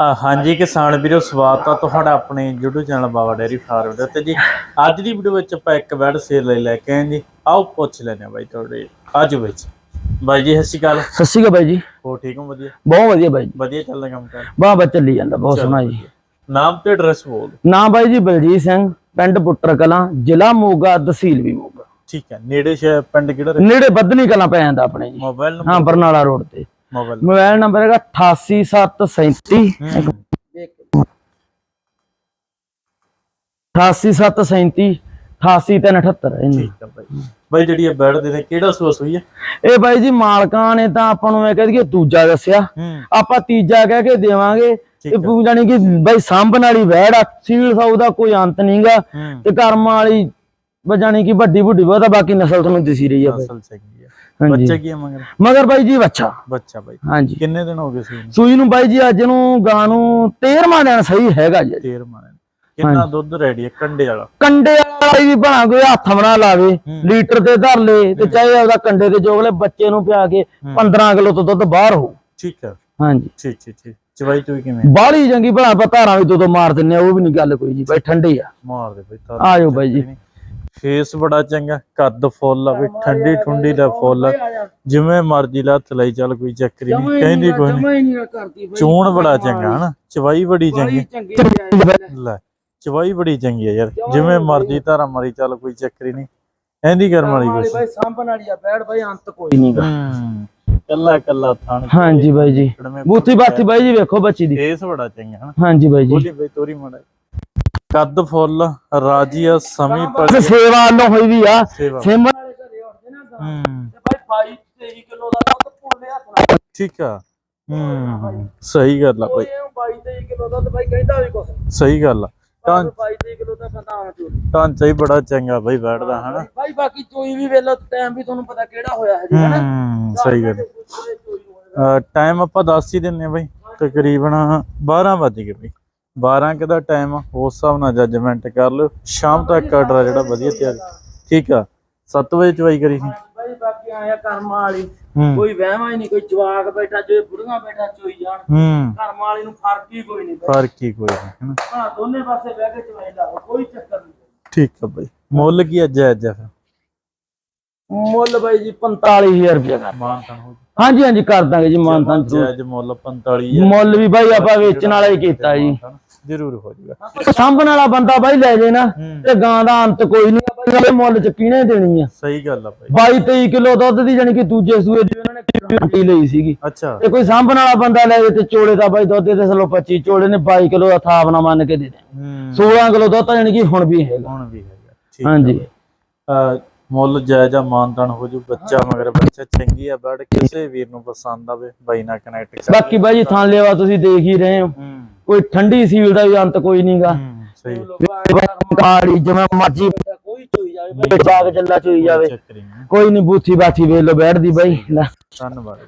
ਹਾਂਜੀ ਕਿਸਾਨ ਵੀਰੋ ਸਵਾਗਤ ਆ ਤੁਹਾਡਾ ਆਪਣੇ YouTube channel Baba dairy farm ਦੇ ਉੱਤੇ ਜੀ। ਅੱਜ ਦੀ ਵੀਡੀਓ ਵਿੱਚ ਆਪਾਂ ਇੱਕ ਬੈਡ ਸੇਲ ਲਈ ਲੈ ਕੇ ਆਏ ਜੀ। ਆਓ ਪੁੱਛ ਲੈਣੇ ਆ ਬਾਈ ਤੁਹਾਡੇ ਅੱਜ ਵਿੱਚ। ਬਾਈ ਜੀ ਸਤਿ ਸ਼੍ਰੀ ਅਕਾਲ। ਸਤਿ ਸ਼੍ਰੀ ਅਕਾਲ ਬਾਈ ਜੀ। ਹੋ ਠੀਕ ਹੋ? ਵਧੀਆ। ਬਹੁਤ ਵਧੀਆ ਬਾਈ ਜੀ। ਵਧੀਆ ਚੱਲਦਾ ਕੰਮ ਕਰ? ਬਾਹ ਬਾ ਚੱਲੀ ਜਾਂਦਾ ਬਹੁਤ ਸੋਹਣਾ ਜੀ। ਨਾਮ ਤੇ ਐਡਰੈਸ ਬੋਲ। ਨਾਮ ਬਾਈ ਜੀ ਬਲਜੀਤ ਸਿੰਘ ਪਿੰਡ ਪੁੱਟਰ ਕਲਾਂ ਜ਼ਿਲ੍ਹਾ ਮੋਗਾ ਤਹਿਸੀਲ ਵੀ ਮੋਗਾ। ਠੀਕ ਹੈ ਨੇੜੇ ਸ਼ਹਿਰ ਪਿੰਡ ਕਿਹੜਾ ਨੇੜੇ ਬੱਦਨੀ ਕਲਾਂ ਪੈ ਜਾਂਦਾ ਆਪਣੇ ਜੀ। ਮੋਬਾਈਲ ਨੰਬਰ ਹਾਂ ਬਰਨਾਲਾ ਰੋਡ ਤੇ। ਮੋਬਾਈਲ ਮੋਬਾਈਲ ਨੰਬਰ ਹੈਗਾ 88737 88737 88378 ਹੈ। ਜੀ ਠੀਕ ਹੈ ਬਾਈ। ਜਿਹੜੀ ਇਹ ਬੈਡ ਦੇ ਨੇ ਕਿਹੜਾ ਸੋਸ ਹੋਈ ਹੈ ਇਹ ਬਾਈ ਜੀ ਮਾਲਕਾਂ ਨੇ ਤਾਂ ਆਪਾਂ ਨੂੰ ਇਹ ਕਹਿ ਦਈਏ ਦੂਜਾ ਦੱਸਿਆ। ਆਪਾਂ ਤੀਜਾ ਕਹਿ ਕੇ ਦੇਵਾਂਗੇ। ਤੇ ਪੂ ਜਾਨੀ ਕਿ ਬਾਈ ਸਾਂਭਣ ਵਾਲੀ ਵਹਿੜ ਆ ਸੀਲ ਸਾਊ ਦਾ ਕੋਈ ਅੰਤ ਨਹੀਂਗਾ ਤੇ ਕਰਮ ਵਾਲੀ ਬਜਾਣੀ ਕਿ ਵੱਡੀ ਵੱਡੀ ਬਹੁਤ ਬਾਕੀ ਨਸਲ ਤੁਹਾਨੂੰ ਦਿਸੀ ਰਹੀ ਆ ਚੰਗੀ ਬੱਚਾ ਕੀ ਹੈ ਮਗਰ? ਮਗਰ ਬਾਈ ਜੀ ਬੱਚਾ। ਬੱਚਾ ਬਾਈ। ਹਾਂਜੀ। ਕਿੰਨੇ ਦਿਨ ਹੋ ਗਏ ਸੀ? ਸੂਈ ਨੂੰ ਬਾਈ ਜੀ ਅੱਜ ਨੂੰ ਗਾਂ ਨੂੰ 13ਵਾਂ ਦਿਨ ਸਹੀ ਹੈਗਾ ਜੀ। ਤੇਰ ਮਾਰੇ ਕਿੰਨਾ ਦੁੱਧ ਰੈਡੀ ਹੈ ਕੰਡੇ ਵਾਲਾ। ਕੰਡੇ ਵਾਲੀ ਵੀ ਬਣਾ ਕੋਈ ਹੱਥ ਬਣਾ ਲਾਵੇ ਲੀਟਰ ਤੇ ਧਰ ਲੇ ਤੇ ਚਾਹੇ ਉਹਦਾ ਕੰਡੇ ਤੇ ਜੋਗਲੇ ਬੱਚੇ ਨੂੰ ਪਿਆ ਕੇ 15 ਕਿਲੋ ਤੋਂ ਦੁੱਧ ਬਾਹਰ ਹੋ ਠੀਕ ਹੈ ਹਾਂਜੀ। ਠੀਕ ਠੀਕ ਠੀਕ। ਚਵਾਈ ਤੂੰ ਕਿਵੇਂ ਬਾਹਲੀ ਚੰਗੀ ਭਲਾ ਆਪਾਂ ਧਾਰਾਂ ਵੀ ਦੋ ਦੋ ਮਾਰ ਦਿੰਨੇ ਆ ਉਹ ਵੀ ਨਹੀਂ ਗੱਲ ਕੋਈ ਜੀ ਬਾਈ ਠੰਡੀ ਆ। ਮਾਰ ਦੇ ਬਈ ਤਾਰ ਆ ਜਾਓ ਬਾਈ ਜੀ। ਫੇਸ ਬੜਾ ਚੰਗਾ ਕੱਦ ਫੁੱਲ ਆ ਬਈ ਠੰਡੀ ਠੁੰਡੀ ਦਾ ਫੁੱਲ। ਜਿਵੇਂ ਮਰਜ਼ੀ ਲਾ ਹੱਥ ਲਈ ਚੱਲ ਕੋਈ ਚੱਕਰੀ ਨਹੀਂ। ਕਹਿੰਦੀ ਕੋਈ ਨਹੀਂ ਚੂਣ ਬੜਾ ਚੰਗਾ ਹਨਾ। ਚਵਾਈ ਬੜੀ ਚੰਗੀ। ਲੈ ਚਵਾਈ ਬੜੀ ਚੰਗੀ ਆ ਯਾਰ। ਜਿਵੇਂ ਮਰਜ਼ੀ ਧਾਰਾ ਮਾਰੀ ਚੱਲ ਕੋਈ ਚੱਕਰੀ ਨਹੀਂ। ਐਂਦੀ ਕਰਮ ਵਾਲੀ ਕੁਛ। ਬਾਈ ਸਾਂਭਣ ਵਾਲੀ ਆ ਬੈੜ ਬਾਈ ਅੰਤ ਕੋਈ ਨਹੀਂਗਾ ਕੱਲਾ ਕੱਲਾ ਥਣ ਹਾਂਜੀ ਬਾਈ ਜੀ। ਬੂਥੀ ਬਾਥੀ ਬਾਈ ਜੀ ਵੇਖੋ ਬੱਚੀ ਦੀ। ਫੇਸ ਬੜਾ ਚੰਗਾ ਹਨਾ। ਹਾਂਜੀ ਬਾਈ ਜੀ। ਬੋਲੀ ਬਈ ਤੋਰੀ ਮਾੜਾ। ਕੱਦ ਫੁੱਲ ਰਾਜੀ ਆ ਸਮੀ ਪਰ ਤੇ ਸੇਵਾ ਵੱਲੋਂ ਹੋਈ ਵੀ ਆ। ਸੇਵਾ। ਸੇਮਾ ਵਾਲੇ ਘਰੇ ਉੱਠਦੇ ਨਾ ਗਾਂ ਹੂੰ। ਤੇ ਬਾਈ 22 23 ਕਿਲੋ ਦਾ ਦੁੱਧ ਪੁੱਲੇ ਹੱਥ ਨਾਲ ਠੀਕ ਆ। ਹੂੰ। ਸਹੀ ਗੱਲ ਆ ਬਾਈ। ਇਹ 22 23 ਕਿਲੋ ਦਾ ਤੇ ਬਾਈ ਕਹਿੰਦਾ ਵੀ ਕੁਛ ਨੀ। ਸਹੀ ਗੱਲ ਆ। ਤਾਂ 22 23 ਕਿਲੋ ਦਾ ਕਹਿੰਦਾ ਆ ਚੋਰੀ। ਢਾਂਚਾ ਹੀ ਬੜਾ ਚੰਗਾ ਬਾਈ ਬੈਠਦਾ ਹਨਾ। ਬਾਈ ਬਾਕੀ ਚੋਈ ਵੀ ਵੇਲਾ ਟਾਈਮ ਵੀ ਤੁਹਾਨੂੰ ਪਤਾ ਕਿਹੜਾ ਹੋਇਆ ਹੈ ਜੀ ਹਨਾ? ਹੂੰ ਸਹੀ ਗੱਲ। ਟਾਈਮ ਆਪਾਂ ਦੱਸ ਹੀ ਦਿੰਨੇ ਆ ਬਾਈ। ਤਕਰੀਬਨ 12 ਵੱਜ ਗਏ ਬਾਈ। 12 ਕਿਦਾ ਟਾਈਮ ਆ ਉਸ ਹਿਸਾਬ ਨਾਲ ਜੱਜਮੈਂਟ ਕਰ ਲਿਓ। ਸ਼ਾਮ ਤੱਕ ਆਰਡਰ ਜਿਹੜਾ ਵਧੀਆ ਤਿਆਰ। ਠੀਕ ਆ। 7 ਵਜੇ ਚਵਾਈ ਕਰੀ ਸੀ। ਬਾਈ ਬਾਕੀ ਆਇਆ ਕਰਮਾਂ ਵਾਲੀ। ਕੋਈ ਵਹਿਮਾ ਹੀ ਨਹੀਂ ਕੋਈ ਜਵਾਕ ਬੈਠਾ ਜੋ ਬੁੜੀਆਂ ਬੈਠਾ ਚੋਈ ਜਾਣ। ਕਰਮਾਂ ਵਾਲੀ ਨੂੰ ਫ਼ਰਕ ਹੀ ਕੋਈ ਨਹੀਂ ਫ਼ਰਕ ਹੀ ਕੋਈ ਨਹੀਂ ਹਾਂ ਦੋਨੇ ਪਾਸੇ ਬਹਿ ਕੇ ਚਵਾਈ ਕੋਈ ਚੱਕਰ ਨਹੀਂ। ਠੀਕ ਆ ਬਾਈ। ਮੁੱਲ ਕੀ ਅੱਜ ਅੱਜ ਆ ਫਿਰ? ਮੁੱਲ ਬਾਈ ਜੀ 45000 ਰੁਪਏ ਕਰ ਮਾਨ ਤਾਂ ਹੋ ਹਾਂਜੀ ਹਾਂਜੀ ਕਰ ਦਾਂਗੇ ਜੀ ਮਾਨਤਾਨ ਅੱਜ ਮੁੱਲ 45000 ਮੁੱਲ ਵੀ ਬਾਈ ਆਪਾਂ ਵੇਚਣ ਵਾਲਾ ਹੀ ਕੀਤਾ ਜੀ। ਜ਼ਰੂਰ ਹੋ ਜਾਊਗਾ। ਸਾਂਭਣ ਵਾਲਾ ਬੰਦਾ ਬਾਈ ਲੈ ਜੇ ਨਾ ਤੇ ਗਾਂ ਦਾ ਅੰਤ ਕੋਈ ਨਹੀਂ ਬਾਈ ਮੁੱਲ ਚ ਕਿਹਨੇ ਦੇਣੀ ਆ? ਸਹੀ ਗੱਲ ਆ ਬਾਈ। 22 23 ਕਿਲੋ ਦੁੱਧ ਦੀ ਜਾਨੀ ਕਿ ਦੂਜੇ ਸੂਏ ਦੀ ਉਹਨਾਂ ਨੇ ਗੱਡੀ ਲਈ ਸੀਗੀ। ਅੱਛਾ। ਤੇ ਕੋਈ ਸਾਂਭਣ ਵਾਲਾ ਬੰਦਾ ਲੈ ਜੇ ਤੇ ਚੋਲੇ ਦਾ ਬਾਈ ਦੁੱਧ ਦੇ ਸਲੋ 25 ਚੋਲੇ ਨੇ 22 ਕਿਲੋ ਦਾ ਥਾਪ ਨਾ ਮੰਨ ਕੇ ਦੇ ਦੇ। ਹੂੰ। 16 ਕਿਲੋ ਦੁੱਧ ਤਾਂ ਜਾਨੀ ਕਿ ਹੁਣ ਵੀ ਹੈਗਾ। ਹੁਣ ਵੀ ਹੈਗਾ। ਹਾਂਜੀ। ਮੁੱਲ ਜਾਇਜ਼ਾ ਮਾਨਤਾਨ ਹੋ ਜੂ ਬੱਚਾ ਮਗਰ ਬੱਚਾ ਚੰਗੀ ਆ ਬੜ ਕਿਸੇ ਵੀਰ ਨੂੰ ਪਸੰਦ ਆਵੇ ਬਾਈ ਨਾਲ ਕਨੈਕਟ ਕਰ ਬਾਕੀ ਬਾਈ ਜੀ ਥਾਂ ਲਿਆ ਤੁਸੀਂ ਦੇਖ ਹੀ ਰਹੇ ਹੋ। ਕੋਈ ਠੰਡੀ ਸੀਲ ਦਾ ਵੀ ਅੰਤ ਕੋਈ ਨਹੀਂਗਾ ਸਹੀ। ਕਾਲੀ ਜਿਵੇਂ ਮਰਜ਼ੀ ਕੋਈ ਚੋਈ ਜਾਵੇ ਬਾਈ ਚੱਲਾ ਚੋਈ ਜਾਵੇ। ਕੋਈ ਨਹੀਂ ਬੂਥੀ ਬਾਥੀ ਵੇਖ ਲੋ ਬੈਠਦੀ ਬਾਈ। ਧੰਨਵਾਦ।